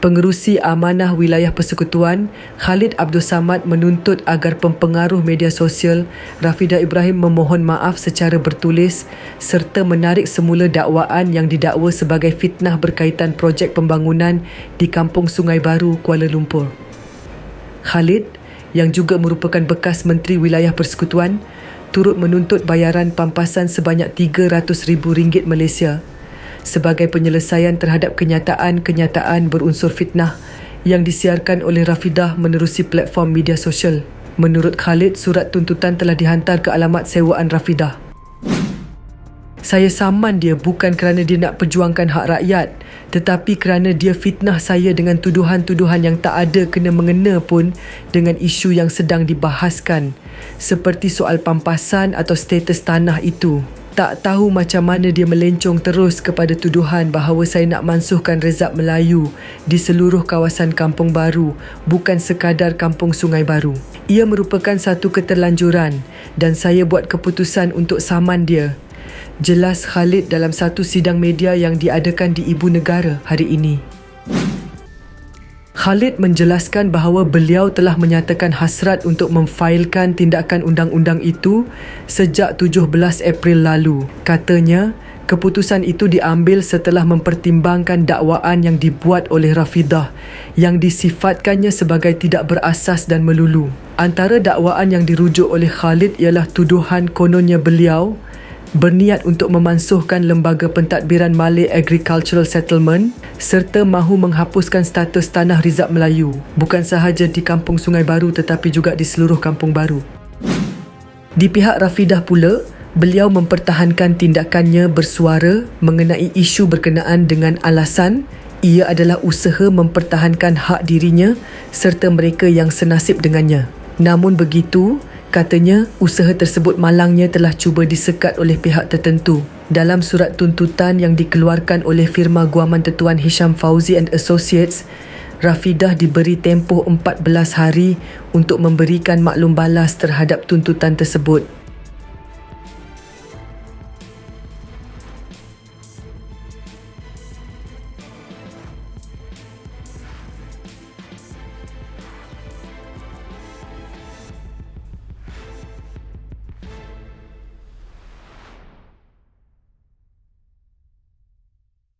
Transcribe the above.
Pengerusi Amanah Wilayah Persekutuan, Khalid Abdul Samad menuntut agar pempengaruh media sosial Rafida Ibrahim memohon maaf secara bertulis serta menarik semula dakwaan yang didakwa sebagai fitnah berkaitan projek pembangunan di Kampung Sungai Baru, Kuala Lumpur. Khalid, yang juga merupakan bekas Menteri Wilayah Persekutuan, turut menuntut bayaran pampasan sebanyak RM300,000 Malaysia sebagai penyelesaian terhadap kenyataan-kenyataan berunsur fitnah yang disiarkan oleh Rafidah menerusi platform media sosial. Menurut Khalid, surat tuntutan telah dihantar ke alamat sewaan Rafidah. Saya saman dia bukan kerana dia nak perjuangkan hak rakyat tetapi kerana dia fitnah saya dengan tuduhan-tuduhan yang tak ada kena mengena pun dengan isu yang sedang dibahaskan seperti soal pampasan atau status tanah itu tak tahu macam mana dia melencong terus kepada tuduhan bahawa saya nak mansuhkan rezab Melayu di seluruh kawasan Kampung Baru, bukan sekadar Kampung Sungai Baru. Ia merupakan satu keterlanjuran dan saya buat keputusan untuk saman dia. Jelas Khalid dalam satu sidang media yang diadakan di Ibu Negara hari ini. Khalid menjelaskan bahawa beliau telah menyatakan hasrat untuk memfailkan tindakan undang-undang itu sejak 17 April lalu. Katanya, keputusan itu diambil setelah mempertimbangkan dakwaan yang dibuat oleh Rafidah yang disifatkannya sebagai tidak berasas dan melulu. Antara dakwaan yang dirujuk oleh Khalid ialah tuduhan kononnya beliau berniat untuk memansuhkan lembaga pentadbiran Malay Agricultural Settlement serta mahu menghapuskan status tanah Rizab Melayu bukan sahaja di Kampung Sungai Baru tetapi juga di seluruh Kampung Baru. Di pihak Rafidah pula, beliau mempertahankan tindakannya bersuara mengenai isu berkenaan dengan alasan ia adalah usaha mempertahankan hak dirinya serta mereka yang senasib dengannya. Namun begitu, Katanya, usaha tersebut malangnya telah cuba disekat oleh pihak tertentu. Dalam surat tuntutan yang dikeluarkan oleh firma guaman Tetuan Hisham Fauzi and Associates, Rafidah diberi tempoh 14 hari untuk memberikan maklum balas terhadap tuntutan tersebut.